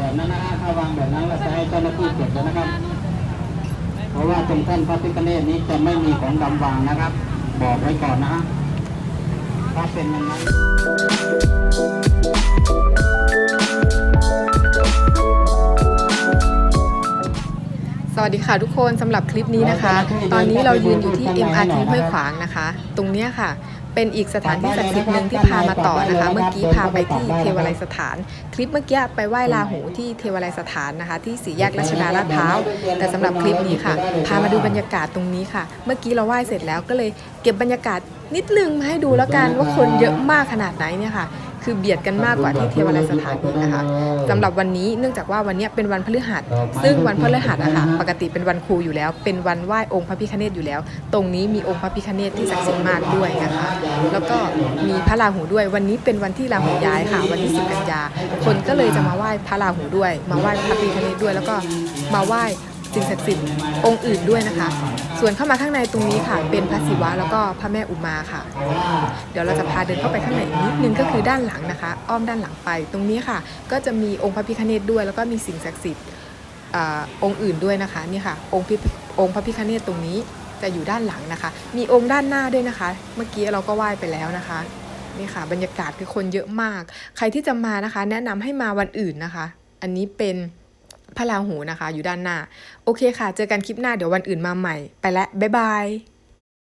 แบบนั้นนะฮะถ้าวางแบบนั้นเราจะให้เจ้าหน้าที่เก็บแล้วนะครับ เพราะว่าตรงท่านพระพิฆเนศนี้จะไม่มีของดำวางนะครับ บอกไว้ก่อนนะฮะถ้าเป็นอย่างนั้น สวัสดีค่ะทุกคนสำหรับคลิปนี้นะคะ ตอนนี้เรายืนอยู่ที่ MRT ห้วยขวางนะคะ ตรงเนี้ยค่ะ เป็นอีกสถานที่ศักดิ์สิทธิ์หนึ่งที่พามาต่อนะคะ เมื่อกี้พาไปที่เทวาลัยสถาน คลิปเมื่อกี้ไปไหว้ลาหูที่เทวาลัยสถานนะคะ ที่สี่แยกรัชดาลาดพร้าวแต่สำหรับคลิปนี้ค่ะ พามาดูบรรยากาศตรงนี้ค่ะ เมื่อกี้เราไหว้เสร็จแล้วก็เลยเก็บบรรยากาศนิดนึงมาให้ดูแล้วกันว่าคนเยอะมากขนาดไหนเนี่ยค่ะ คือเบียดกันมากกว่าที่เทวาลัยสถานอีกนะคะสำหรับวันนี้เนื่องจากว่าวันเนี้ยเป็นวันพฤหัส ซึ่งวันพฤหัสอะค่ะปกติเป็นวันครูอยู่แล้ว เป็นวันไหว้องค์พระพิฆเนศอยู่แล้ว ตรงนี้มีองค์พระพิฆเนศที่ศักดิ์สิทธิ์มากด้วยนะคะแล้วก็มีพระราหูด้วยวันนี้เป็นวันที่ราหูย้ายค่ะ วันที่10กันยาคนก็เลยจะมาไหว้พระราหูด้วย มาไหว้พระพิฆเนศด้วย แล้วก็มาไหว้ สิ่งศักดิ์สิทธิ์องค์อื่นด้วยนะคะ ส่วนเข้ามาข้างในตรงนี้ค่ะ เป็นพระศิวะแล้วก็พระแม่อุมาค่ะ เดี๋ยวเราจะพาเดินเข้าไปข้างในนิดนึงก็คือด้านหลังนะคะ อ้อมด้านหลังไป ตรงนี้ค่ะ ก็จะมีองค์พระพิฆเนศด้วย แล้วก็มีสิ่งศักดิ์สิทธิ์องค์อื่นด้วยนะคะนี่ค่ะองค์พิองค์พระพิฆเนศตรงนี้จะอยู่ด้านหลังนะคะ มีองค์ด้านหน้าด้วยนะคะ เมื่อกี้เราก็ไหว้ไปแล้วนะคะนี่ค่ะ บรรยากาศคือคนเยอะมาก ใครที่จะมานะคะ แนะนำให้มาวันอื่นนะคะ อันนี้เป็น พระราหูนะคะ อยู่ด้านหน้า โอเคค่ะ เจอกันคลิปหน้าเดี๋ยววันอื่นมาใหม่ ไปแล้วบ๊ายบาย